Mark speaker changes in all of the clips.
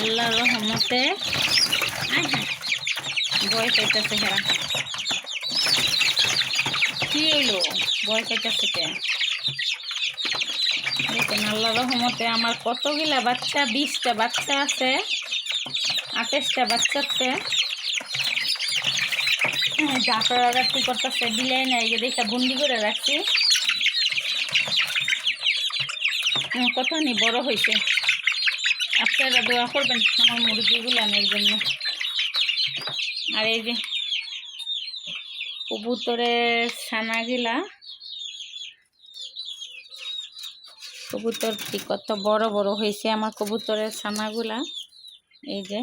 Speaker 1: আল্লাহ রহমতে। হায়, ভয় পাইতেছে হেরা। কি হইল? ভয় পাইতেছে কে? দেখেন আল্লাহ রহমতে আমার কতগুলা বাচ্চা বিশটা বাচ্চা আছে আঠাশটা বাচ্চাতে ডাক্তার রাত্রি করতেছে বিলাই নাই দেখে বন্দি করে রাখছি। উম, কতখানি বড় হয়েছে আপনারা দোয়া করবেন আমার মুরগিগুলানের জন্য। আর এই যে কবুতরের ছানাগুলা, কবুতরটি কত বড় বড় হয়েছে আমার কবুতরের ছানাগুলা। এই যে।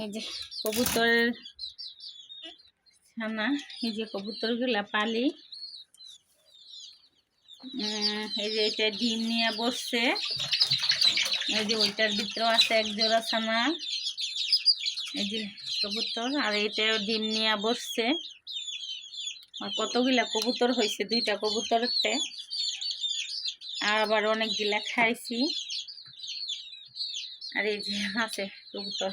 Speaker 1: এই যে কবুতরের ছানা, এই যে কবুতরগুলা পালি। এই যে এটা ডিম নিয়ে বসছে। এই যে ওইটার ভিতরে আছে এক জোড়া ছানা এই যে কবুতর, আর এটাও ডিম নিয়ে বসছে। আর কতগুলা কবুতর হয়েছে, দুইটা কবুতরতে। আর আবার অনেকগুলা খাইছি। আর এই যে আছে কবুতর।